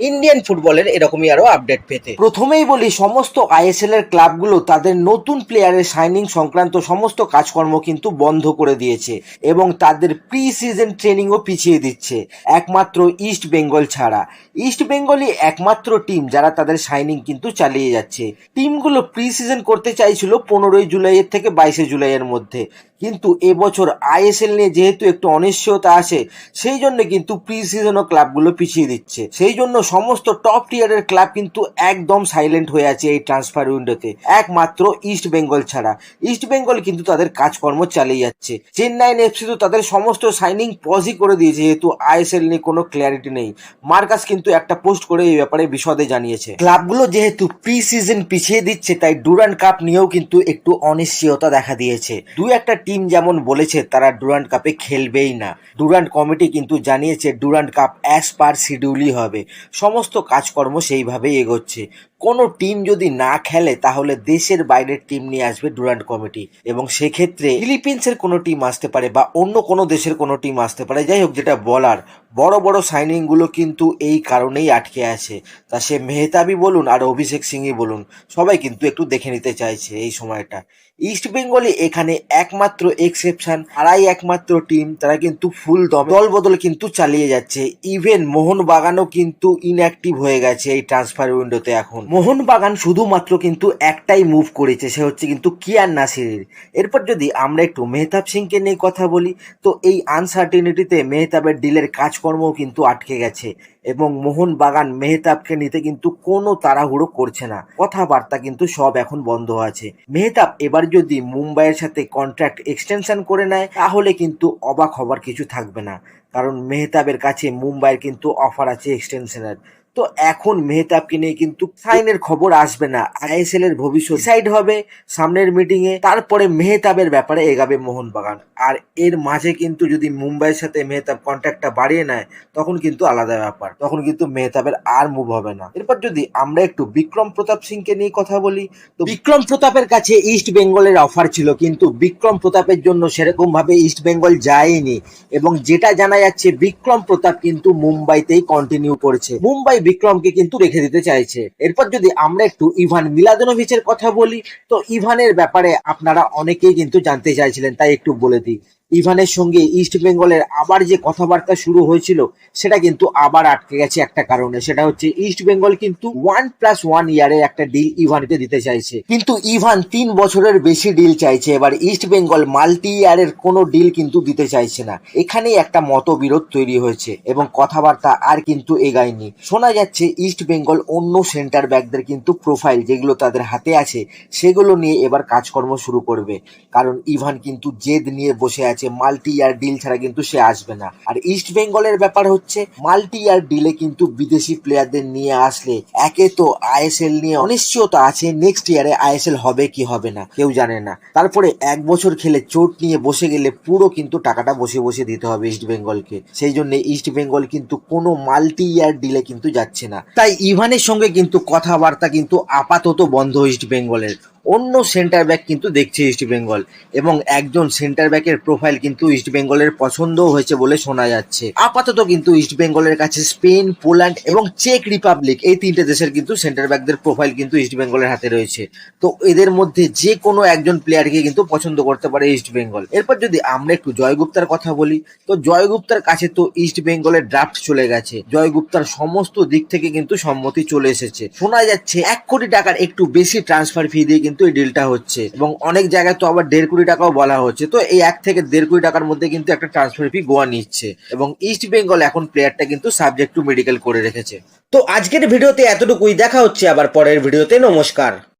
Indian ফুটবলের এরকমই আরও আপডেট পেতে। প্রথমেই বলি, সমস্ত আইএসএল এর ক্লাবগুলো তাদের নতুন প্লেয়ারের সাইনিং সংক্রান্ত সমস্ত কাজকর্ম কিন্তু বন্ধ করে দিয়েছে এবং তাদের প্রি সিজন ট্রেনিংও পিছিয়ে দিচ্ছে, একমাত্র ইস্ট বেঙ্গল ছাড়া। ইস্ট বেঙ্গলই একমাত্র টিম যারা তাদের সাইনিং কিন্তু চালিয়ে যাচ্ছে। টিমগুলো প্রি সিজন করতে চাইছিল পনেরোই জুলাইয়ের থেকে বাইশে জুলাইয়ের মধ্যে। কিন্তু এবছর আইএসএল নিয়ে যেহেতু একটু অনিশ্চয়তা আছে সেই জন্য কিন্তু প্রি সিজনও ক্লাবগুলো পিছিয়ে দিচ্ছে। সেই জন্য সমস্ত টপ টিয়ারের ক্লাব কিন্তু একদম সাইলেন্ট হয়ে আছে এই ট্রান্সফার উইন্ডোতে একমাত্র ইস্ট বেঙ্গল ছাড়া। ইস্ট বেঙ্গল কিন্তু তাদের কাজকর্ম চালিয়ে যাচ্ছে। চেন্নাইন এফসি তো তাদের সমস্ত সাইনিং পজই করে দিয়েছে, যেহেতু আইএসএল নিয়ে কোনো ক্ল্যারিটি নেই। মার্কাস কিন্তু একটা পোস্ট করে এই ব্যাপারে বিশদে জানিয়েছে। ক্লাবগুলো যেহেতু প্রি সিজন পিছিয়ে দিচ্ছে, তাই ডুরান্ড কাপ নিয়েও কিন্তু একটু অনিশ্চয়তা দেখা দিয়েছে। দু একটা টিম যেমন বলেছে, তারা ডুরান্ড কাপে খেলবেই না। ডুরান্ড কমিটি কিন্তু জানিয়েছে ডুরান্ড কাপ অ্যাজ পার শিডিউলই হবে। সমস্ত কাজকর্ম সেইভাবেই এগোচ্ছে। কোনো টিম যদি না খেলে, তাহলে দেশের বাইরের টিম নিয়ে আসবে ডুরান্ড কমিটি এবং সেক্ষেত্রে ফিলিপিন্সের কোনো টিম আসতে পারে বা অন্য কোনো দেশের কোনো টিম আসতে পারে। যাই হোক, যেটা বলার, বড় বড় সাইনিংগুলো কিন্তু এই কারণেই আটকে আছে। তা সে মেহতাবি বলুন আর অভিষেক সিংই বলুন, সবাই কিন্তু একটু দেখে নিতে চাইছে এই সময়টা। ইস্ট বেঙ্গলে এখানে একমাত্র এক্সেপশন আড়াই একমাত্র টিম তারা কিন্তু ফুল দম দল বদল কিন্তু চালিয়ে যাচ্ছে। ইভেন মোহনবাগানও কিন্তু ইনঅ্যাক্টিভ হয়ে গেছে এই ট্রান্সফার উইন্ডোতে এখন। মোহনবাগান শুধুমাত্র কিন্তু একটাই মুভ করেছে, সে হচ্ছে কিন্তু কিয়ান নাসিরের। এরপর যদি আমরা একটু মেহতাব সিংকে নিয়ে কথা বলি, তো এই আনসার্টিনিটিতে মেহতাবের ডিলের কাজকর্মও কিন্তু আটকে গেছে এবং মোহনবাগান মেহতাবকে নিতে কিন্তু কোনো তাড়াহুড়ো করছে না। কথাবার্তা কিন্তু সব এখন বন্ধ আছে। মেহতাব এবার যদি মুম্বাইয়ের সাথে কন্ট্রাক্ট এক্সটেনশন করে নেয়, তাহলে কিন্তু অবাক হবার কিছু থাকবে না। কারণ মেহতাবের কাছে মুম্বাইয়ের কিন্তু অফার আছে এক্সটেনশনের তো এখন মেহতাবকে নিয়ে কিন্তু সাইনের খবর আসবে না। আইএসএল এর ভবিষ্যৎ ডিসাইড হবে সামনের মিটিং এ। তারপরে মেহতাবের ব্যাপারে এগাবে মোহনবাগান। আর এর মাঝে কিন্তু যদি মুম্বাইয়ের সাথে মেহতাব কন্ট্যাক্টটা বাড়িয়ে নেয়, তখন কিন্তু আলাদা ব্যাপার। তখন কিন্তু মেহতাবের আর মুভ হবে না। এরপর যদি আমরা একটু বিক্রম প্রতাপ সিংকে নিয়ে কথা বলি, তো বিক্রম প্রতাপের কাছে ইস্ট বেঙ্গলের অফার ছিল, কিন্তু বিক্রম প্রতাপের জন্য সেরকম ভাবে ইস্ট বেঙ্গল যায়নি। এবং যেটা জানা যাচ্ছে, বিক্রম প্রতাপ কিন্তু মুম্বাইতেই কন্টিনিউ করছে। মুম্বাই বিক্রমকে কিন্তু রেখে দিতে চাইছে। এরপর যদি আমরা একটু ইভান মিলাদনোভিচের কথা বলি, তো ইভানের ব্যাপারে আপনারা অনেকেই কিন্তু জানতে চাইছিলেন, তাই একটু বলে দিই। ইভানের সঙ্গে ইস্ট বেঙ্গলের আবার যে কথাবার্তা শুরু হয়েছিল, সেটা কিন্তু আবার আটকে গেছে একটা কারণে। সেটা হচ্ছে ইস্ট বেঙ্গল কিন্তু ওয়ান প্লাস ওয়ান ইয়ারের একটা ডিল ইভানকে দিতে চাইছে। কিন্তু ইভান তিন বছরের বেশি ডিল চাইছে, এবার ইস্ট বেঙ্গল মাল্টি ইয়ারের কোনো ডিল কিন্তু দিতে চাইছে না। এখানেই একটা মতবিরোধ তৈরি হয়েছে এবং কথাবার্তা আর কিন্তু এগায়নি। শোনা যাচ্ছে ইস্ট বেঙ্গল অন্য সেন্টার ব্যাকদের কিন্তু প্রোফাইল যেগুলো তাদের হাতে আছে, সেগুলো নিয়ে এবার কাজকর্ম শুরু করবে। কারণ ইভান কিন্তু জেদ নিয়ে বসে আছে। মাল্টি ইয়ার ডিল ছাড়া কিন্তু সে আসবে না। আর ইস্ট বেঙ্গলের ব্যাপার হচ্ছে, মাল্টি ইয়ার ডিলে কিন্তু বিদেশি প্লেয়ারদের নিয়ে আসলে একে তো আইএসএল নিয়ে অনিশ্চয়তা আছে, নেক্সট ইয়ারে আইএসএল হবে কি হবে না, কেউ জানে না। তারপরে এক বছর খেলে চোট নিয়ে বসে গেলে পুরো কিন্তু টাকাটা বসে বসে দিতে হবে ইস্ট বেঙ্গলকে। সেই জন্য ইস্ট বেঙ্গল কিন্তু কোনো মাল্টি ইয়ার ডিলে কিন্তু যাচ্ছে না। তাই ইভানের সঙ্গে কিন্তু কথাবার্তা কিন্তু আপাতত বন্ধ ইস্ট বেঙ্গলের। অন্য সেন্টার ব্যাক কিন্তু দেখছে ইস্ট বেঙ্গল এবং একজন সেন্টার ব্যাকের প্রোফাইল কিন্তু ইস্ট বেঙ্গলের পছন্দও হয়েছে বলে শোনা যাচ্ছে। আপাতত কিন্তু ইস্ট বেঙ্গলের কাছে স্পেন পোল্যান্ড এবং চেক রিপাবলিক এই তিনটে দেশের কিন্তু সেন্টার ব্যাকদের প্রোফাইল কিন্তু ইস্ট বেঙ্গলের হাতে রয়েছে। তো এদের মধ্যে যে কোনো একজন প্লেয়ারকে কিন্তু পছন্দ করতে পারে ইস্ট বেঙ্গল এরপর যদি আমরা একটু জয়গুপ্তার কথা বলি, তো জয়গুপ্তার কাছে তো ইস্ট বেঙ্গলের ড্রাফট চলে গেছে। জয়গুপ্তার সমস্ত দিক থেকে কিন্তু সম্মতি চলে এসেছে। শোনা যাচ্ছে এক কোটি টাকার একটু বেশি ট্রান্সফার ফি দিয়ে কিন্তু এই ডিলটা হচ্ছে। এবং অনেক জায়গায় তো আবার দেড় কোটি টাকাও বলা হচ্ছে। তো এই এক থেকে দেড় কোটি টাকার মধ্যে কিন্তু একটা ট্রান্সফার ফি গোয়া নিচ্ছে। এবং ইস্ট বেঙ্গল এখন প্লেয়ারটা কিন্তু সাবজেক্ট টু মেডিকেল করে রেখেছে। তো আজকের ভিডিওতে এতটুকুই। দেখা হচ্ছে আবার পরের ভিডিওতে। নমস্কার।